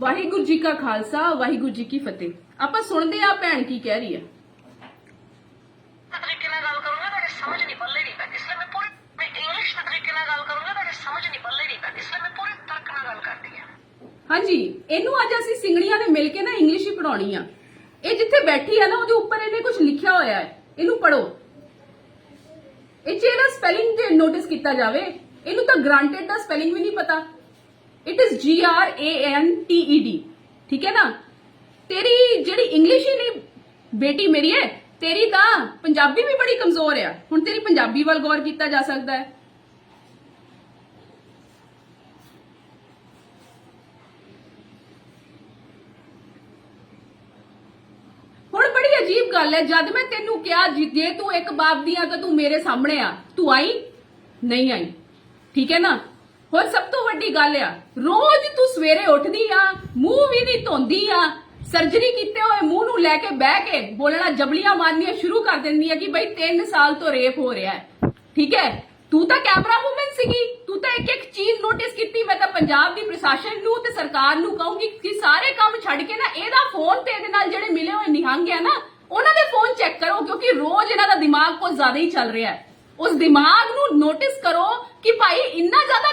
ਵਾਹਿਗੁਰੂ ਜੀ ਕਾ ਖਾਲਸਾ ਵਾਹਿਗੁਰੂ ਜੀ ਕੀ ਫਤਿਹ। ਆਪਾਂ ਸੁਣਦੇ ਆ ਭੈਣ ਕੀ ਕਹਿ ਰਹੀ ਹੈ। ਤਰੀਕੇ ਨਾਲ ਗੱਲ ਕਰੂੰਗਾ ਤਾਂ ਸਮਝ ਨਹੀਂ ਪੱਲੇ ਨਹੀਂ ਪੈਂਦੀ। ਇਸ ਲਈ ਮੈਂ ਪੂਰੀ ਮੈਂ ਇੰਗਲਿਸ਼ ਦੇ ਤਰੀਕੇ ਨਾਲ ਗੱਲ ਕਰੂੰਗਾ ਤਾਂ ਸਮਝ ਨਹੀਂ ਪੱਲੇ ਨਹੀਂ ਪੈਂਦੀ। ਇਸ ਲਈ ਮੈਂ ਪੂਰੀ ਤਰਕ ਨਾਲ ਗੱਲ ਕਰਦੀ ਹਾਂ। ਹਾਂਜੀ ਇਹਨੂੰ ਅੱਜ ਅਸੀਂ ਸਿੰਗੜੀਆਂ ਨੇ ਮਿਲ ਕੇ ਨਾ ਇੰਗਲਿਸ਼ ਹੀ ਪੜਾਉਣੀ ਆ। ਇਹ ਜਿੱਥੇ ਬੈਠੀ ਆ ਨਾ ਉਹਦੇ ਉੱਪਰ ਇਹਨੇ ਕੁਝ ਲਿਖਿਆ ਹੋਇਆ ਹੈ। ਇਹਨੂੰ ਪੜੋ ਇਹ ਇਹਦਾ ਸਪੈਲਿੰਗ ਜੇ ਨੋਟਿਸ ਕੀਤਾ ਜਾਵੇ ਇਹਨੂੰ ਤਾਂ ਗ੍ਰਾਂਟਡ ਦਾ ਸਪੈਲਿੰਗ ਵੀ ਨਹੀਂ ਪਤਾ। It is G R A N T E D ਠੀਕ ਹੈ ਨਾ? ਤੇਰੀ ਜਿਹੜੀ ਇੰਗਲਿਸ਼ ਹੀ ਨਹੀਂ ਬੇਟੀ ਮੇਰੀ ਹੈ, ਤੇਰੀ ਤਾਂ ਪੰਜਾਬੀ ਵੀ ਬੜੀ ਕਮਜ਼ੋਰ ਆ। ਹੁਣ ਤੇਰੀ ਪੰਜਾਬੀ ਵੱਲ ਗੌਰ ਕੀਤਾ ਜਾ ਸਕਦਾ ਹੈ। ਹੁਣ ਬੜੀ ਅਜੀਬ ਗੱਲ ਹੈ, ਜਦ ਮੈਂ ਤੈਨੂੰ ਕਿਹਾ ਜੀ- ਜੇ ਤੂੰ ਇੱਕ ਬਾਪ ਦੀ ਆ ਤਾਂ ਤੂੰ ਮੇਰੇ ਸਾਹਮਣੇ ਆ। ਤੂੰ ਆਈ? ਨਹੀਂ ਆਈ। ਠੀਕ ਹੈ ਨਾ? ਹੋਰ ਸਭ ਤੋਂ ਵੱਡੀ ਗੱਲ ਆ, ਰੋਜ਼ ਤੂੰ ਸਵੇਰੇ ਉੱਠਦੀ ਆ, ਮੂੰਹ ਵੀ ਨਹੀਂ ਧੋਂਦੀ ਆ। ਸਰਜਰੀ ਕੀਤੇ ਹੋਏ ਮੂੰਹ ਨੂੰ ਲੈ ਕੇ ਬਹਿ ਕੇ ਬੋਲਣਾ ਜਬਲੀਆਂ ਮਾਰਨੀਆਂ ਸ਼ੁਰੂ ਕਰ ਦਿੰਦੀ ਆ ਕਿ ਬਈ 3 ਸਾਲ ਤੋਂ ਰੇਪ ਹੋ ਰਿਹਾ ਹੈ। ਠੀਕ ਹੈ? ਤੂੰ ਤਾਂ ਕੈਮਰਾ ਵੂਮਨ ਸੀਗੀ, ਤੂੰ ਤਾਂ ਇੱਕ ਇੱਕ ਚੀਜ਼ ਨੋਟਿਸ ਕੀਤੀ। ਮੈਂ ਤਾਂ ਪੰਜਾਬ ਦੀ ਪ੍ਰਸ਼ਾਸਨ ਨੂੰ ਤੇ ਸਰਕਾਰ ਨੂੰ ਕਹੂੰਗੀ ਕਿ ਸਾਰੇ ਕੰਮ ਛੱਡ ਕੇ ਨਾ ਇਹਦਾ ਫੋਨ ਤੇ ਇਹਦੇ ਨਾਲ ਜਿਹੜੇ ਮਿਲੇ ਹੋਏ ਨਿਹੰਗ ਆ ਨਾ, ਉਹਨਾਂ ਦੇ ਫੋਨ ਚੈੱਕ ਕਰੋ, ਕਿਉਂਕਿ ਰੋਜ਼ ਇਹਨਾਂ ਦਾ ਦਿਮਾਗ ਕੁਝ ਜ਼ਿਆਦਾ ਹੀ ਚੱਲ ਰਿਹਾ ਹੈ। ਉਸ ਦਿਮਾਗ ਨੂੰ ਨੋਟਿਸ ਕਰੋ ਕਿ ਭਾਈ ਇੰਨਾ ਜ਼ਿਆਦਾ